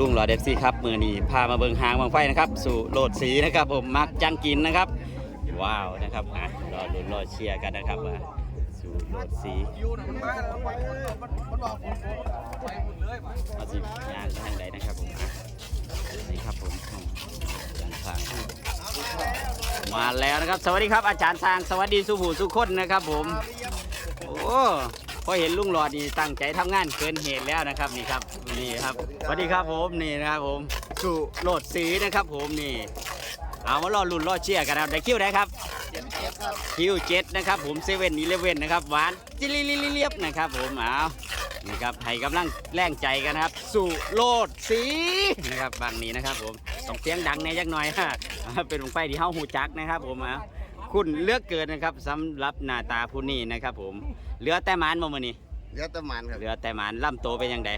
ลุงหล่อเอฟซีครับมือนี้พามาเบิงหางบางไฟนะครับ สู่โหลดสีนะครับผมมักจังกินนะครับ ว้าวนะครับอะรอลุ้นรอเชียร์กันนะครับว่าสู่โหลดสียูนะมันมาแล้วไปมันมันบอกผมไปหมดเลยว่ะเอาสิงานทางใดนะครับผมอะนี่ครับผมอาจารย์สางมาแล้วนะครับ สวัสดีครับอาจารย์สางสวัสดีสุภูสุคนนะครับผมโอ้ พอเห็นลุงหลอดนี่ตั้งใจทำงานเกินเหตุแล้วนะครับนี่ครับนี่ครับสวัสดีครับผมนี่นะครับผมสู่โหลดสีนะครับผมนี่เอามารอลุ้นรอเชียร์กันนะครับได้คิวได้ครับคิวเจ็ดนะครับผมเซเว่นอีเลเว่นนะครับหวานจิลิลิลิเลียบนะครับผมเอานี่ครับให้กำลังแรงใจกันนะครับสู่โลดสีนะครับบางนี้นะครับผมต้องเสียงดังในอยจักหน่อยฮะเป็นลงไฟที่เฮาหูจักนะครับผมเอะ คุณเลือกเกินนะครับสำหรับหน้าตาผู้นี้นะครับผมเหลือแต่หมานบ่มื้อนี้เดี๋ยวแตะมันครับเหลือแต่หมานล่ำโตวเป็นยังไง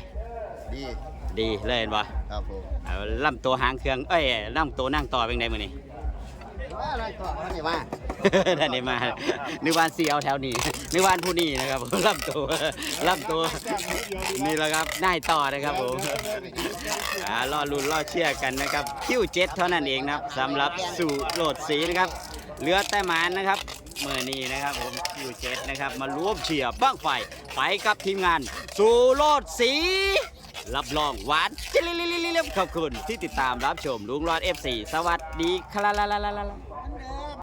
ดีดีเลยเห็นบ่ครับผมเอาล่ำโตวหางเครื่องเอ้ยล่ำโตวนั่งต่อเป็นไงมื้อนี้ ว่าอะไรต่อนี่มาท่านได้มานึกวาสีเอาแถวนี้นึกวานผู้นี้นะครับผมลำโตวลำโตวนี่แหละครับนายต่อนะครับผมอ่ารอลุ้นรอเชื่อกันนะครับคิวเจ็ดเท่านั้นเองนะครับสำหรับสู่โหลดสีนะครับเหลือแต่หมานนะครับเมื่อนี้นะครับผมคิวเจ็ดนะครับมารวมเชียร์บ้างไฟไปกับทีมงานสู่โลดสี รับรองหวานขอบคุณที่ติดตามรับชมลุงรอด FC สวัสดีครับ